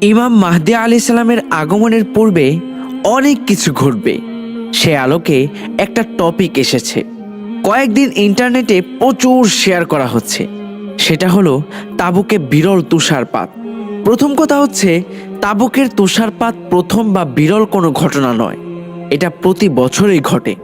ইমাম মাহদি আলি সালামের আগমনের পূর্বে অনেক কিছু ঘটবে। সে আলোকে একটা টপিক এসেছে। কয়েকদিন ইন্টারনেটে প্রচুর শেয়ার করা হচ্ছে। সেটা হলো তাবুকে বিরল তুষারপাত। প্রথম কথা হচ্ছে, তাবুকের তুষারপাত প্রথম বা বিরল কোনো ঘটনা নয়। এটা প্রতি বছরই ঘটে।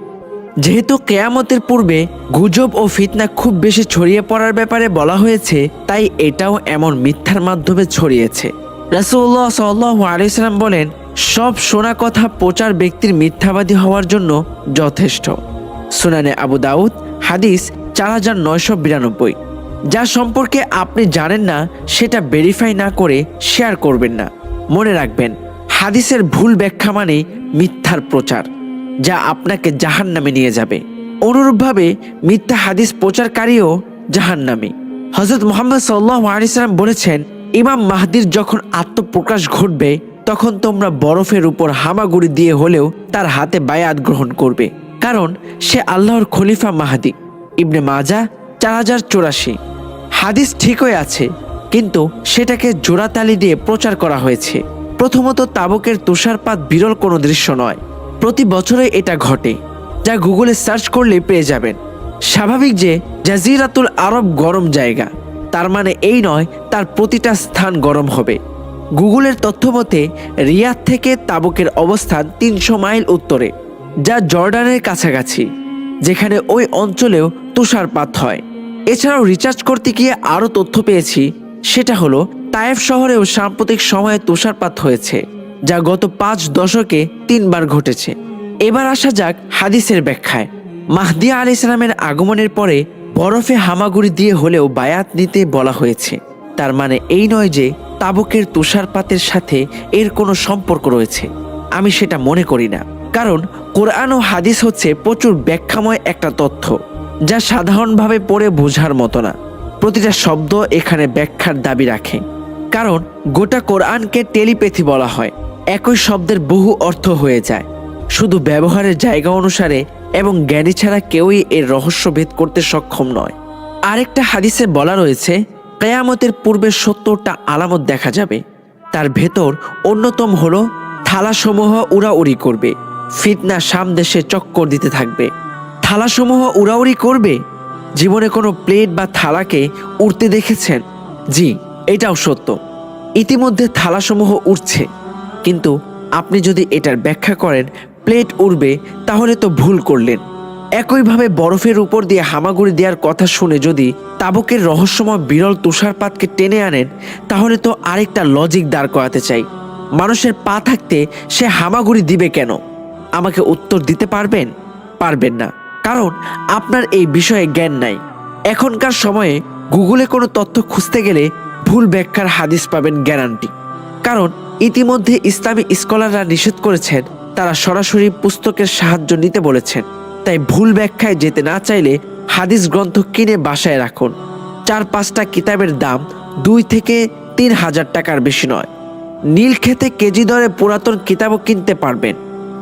যেহেতু কেয়ামতের পূর্বে গুজব ও ফিতনা খুব বেশি ছড়িয়ে পড়ার ব্যাপারে বলা হয়েছে, তাই এটাও এমন মিথ্যার মাধ্যমে ছড়িয়েছে। রাসুল্লাহ সাল্লাহ আলিয়াল্লাম বলেন, সব শোনা কথা প্রচার ব্যক্তির মিথ্যাবাদী হওয়ার জন্য যথেষ্ট। সুনানে আবু দাউদ, হাদিস চার হাজার নয়শো বিরানব্বই। যা সম্পর্কে আপনি জানেন না, সেটা ভেরিফাই না করে শেয়ার করবেন না। মনে রাখবেন, হাদিসের ভুল ব্যাখ্যা মানে মিথ্যার প্রচার, যা আপনাকে জাহান নামে নিয়ে যাবে। অনুরূপভাবে, মিথ্যা হাদিস প্রচারকারীও জাহান নামে হজরত মোহাম্মদ সাল্লাহ আলিয়াল্লাম বলেছেন ইমাম মাহদির যখন আত্মপ্রকাশ ঘটবে, তখন তোমরা বরফের উপর হামাগুড়ি দিয়ে হলেও তার হাতে বায়াত গ্রহণ করবে, কারণ সে আল্লাহর খলিফা মাহাদি। ইবনে মাজা চার হাজার চুরাশি। হাদিস ঠিকই আছে, কিন্তু সেটাকে জোড়াতালি দিয়ে প্রচার করা হয়েছে। প্রথমত তাবকের তুষারপাত বিরল কোনো দৃশ্য নয়। প্রতি বছরে এটা ঘটে, যা গুগলে সার্চ করলে পেয়ে যাবেন। স্বাভাবিক যে জাজিরাতুল আরব গরম জায়গা। তার মানে এই নয়, তার প্রতিটা স্থান গরম হবে। গুগলের তথ্য মতে রিয়াদ থেকে তাবুকের অবস্থান তিনশো মাইল উত্তরে, যা জর্ডানের কাছাকাছি, যেখানে ওই অঞ্চলেও তুষারপাত হয়। এছাড়াও রিচার্জ করতে গিয়ে আরও তথ্য পেয়েছি, সেটা হলো, তায়েফ শহরেও সাম্প্রতিক সময়ে তুষারপাত হয়েছে, যা গত পাঁচ দশকে তিনবার ঘটেছে। এবার আসা যাক হাদিসের ব্যাখ্যায়। মাহদিয়া আলি ইসলামের আগমনের পরে বরফে হামাগুড়ি দিয়ে হলেও বায়াত নিতে বলা হয়েছে। তার মানে এই নয় যে তাবুকের তুষারপাতের সাথে এর কোনো সম্পর্ক রয়েছে। আমি সেটা মনে করি না। কারণ কোরআন ও হাদিস হচ্ছে প্রচুর ব্যাখ্যাময় একটা তথ্য, যা সাধারণভাবে পড়ে বোঝার মতো না। প্রতিটা শব্দ এখানে ব্যাখ্যার দাবি রাখে। কারণ গোটা কোরআনকে টেলিপ্যাথি বলা হয়। একই শব্দের বহু অর্থ হয়ে যায়। শুধু ব্যবহারের জায়গা অনুসারে এবং জ্ঞানী ছাড়া কেউই এর রহস্য ভেদ করতে সক্ষম নয়। আরেকটা হাদিসে বলা রয়েছে, কেয়ামতের পূর্বে সত্তরটা আলামত দেখা যাবে। তার ভেতর অন্যতম হলো, থালাসমূহ উড়াউড়ি করবে। ফিতনা সামদেশে চক্কর দিতে থাকবে। থালাসমূহ উড়াউড়ি করবে? জীবনে কোনো প্লেট বা থালাকে উড়তে দেখেছেন? জি, এটাও সত্য। ইতিমধ্যে থালাসমূহ উঠছে কিন্তু আপনি যদি এটার ব্যাখ্যা করেন প্লেট উড়বে, তাহলে তো ভুল করলেন। একইভাবে বরফের উপর দিয়ে হামাগুড়ি দেওয়ার কথা শুনে যদি তাবকের রহস্যময় বিরল তুষারপাতকে টেনে আনেন, তাহলে তো আরেকটা লজিক দাঁড় করাতে চাই। মানুষের পা থাকতে সে হামাগুড়ি দিবে কেন? আমাকে উত্তর দিতে পারবেন? পারবেন না। কারণ আপনার এই বিষয়ে জ্ঞান নাই। এখনকার সময়ে গুগলে কোনো তথ্য খুঁজতে গেলে ভুল ব্যাখ্যার হাদিস পাবেন গ্যারান্টি। কারণ ইতিমধ্যে ইসলামী স্কলাররা নিষেধ করেছেন তারা সরাসরি পুস্তকের সাহায্য নিতে বলেছেন। তাই ভুল ব্যাখ্যায় যেতে না চাইলে হাদিস গ্রন্থ কিনে বাসায় রাখুন। চার পাঁচটা কিতাবের দাম দুই থেকে তিন হাজার টাকার বেশি নয়। নীল খেতে কেজি দরে পুরাতন কিতাবও কিনতে পারবেন।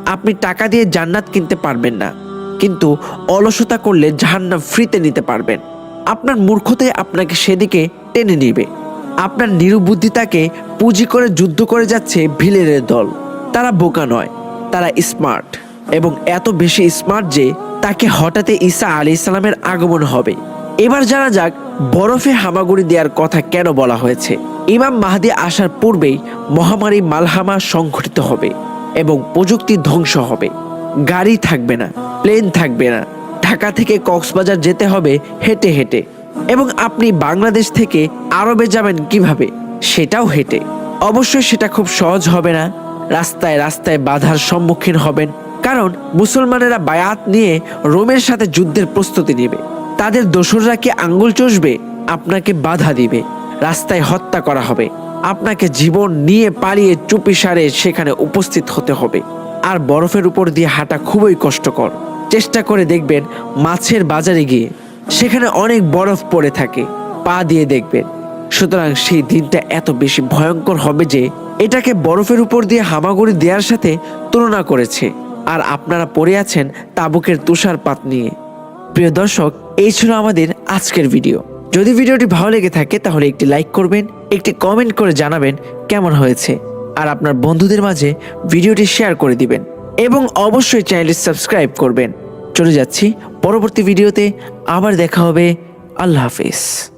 আপনি টাকা দিয়ে জান্নাত কিনতে পারবেন না। কিন্তু অলসতা করলে জাহান্নাম ফ্রিতে নিতে পারবেন। আপনার মূর্খতাই আপনাকে সেদিকে টেনে নিবে। আপনার নিরুবুদ্ধিতাকে পুঁজি করে যুদ্ধ করে যাচ্ছে ভিলেনের দল। তারা বোকা নয়। তারা স্মার্ট এবং এত বেশি স্মার্ট যে তাকে হঠাৎই ঈসা আলি ইসলামের আগমন হবে। এবার জানা যাক বরফে হামাগুড়ি দেওয়ার কথা কেন বলা হয়েছে। ইমাম মাহাদি আসার পূর্বেই মহামারী মালহামা সংঘটিত হবে এবং প্রযুক্তি ধ্বংস হবে। গাড়ি থাকবে না প্লেন থাকবে না, ঢাকা থেকে কক্সবাজার যেতে হবে হেঁটে হেঁটে। এবং আপনি বাংলাদেশ থেকে আরবে যাবেন কীভাবে, সেটাও হেঁটে। অবশ্যই সেটা খুব সহজ হবে না। রাস্তায় রাস্তায় বাধার সম্মুখীন হবেন। কারণ মুসলমানেরা বায়াত নিয়ে রোমের সাথে যুদ্ধের প্রস্তুতি নেবে। তাদের দোসররা কি আঙ্গুল চষবে? আপনাকে বাধা দিবে। রাস্তায় হত্যা করা হবে। আপনাকে জীবন নিয়ে পালিয়ে চুপিসারে সেখানে উপস্থিত হতে হবে। আর বরফের উপর দিয়ে হাঁটা খুবই কষ্টকর। চেষ্টা করে দেখবেন মাছের বাজারে গিয়ে সেখানে অনেক বরফ পড়ে থাকে। পা দিয়ে দেখবেন। সুতরাং সেই দিনটা এত বেশি ভয়ঙ্কর হবে যে এটাকে বরফের উপর দিয়ে হামাগুড়ি দেওয়ার সাথে তুলনা করেছে। আর আপনারা পড়ে আছেন তাবুকের তুষারপাত নিয়ে। প্রিয় দর্শক, এই ছিল আমাদের আজকের ভিডিও। যদি ভিডিওটি ভালো লেগে থাকে, তাহলে একটি লাইক করবেন, একটি কমেন্ট করে জানাবেন কেমন হয়েছে। আর আপনার বন্ধুদের মাঝে ভিডিওটি শেয়ার করে দিবেন। এবং অবশ্যই চ্যানেলটি সাবস্ক্রাইব করবেন। চলে যাচ্ছি পরবর্তী ভিডিওতে। আবার দেখা হবে। আল্লাহ হাফিজ।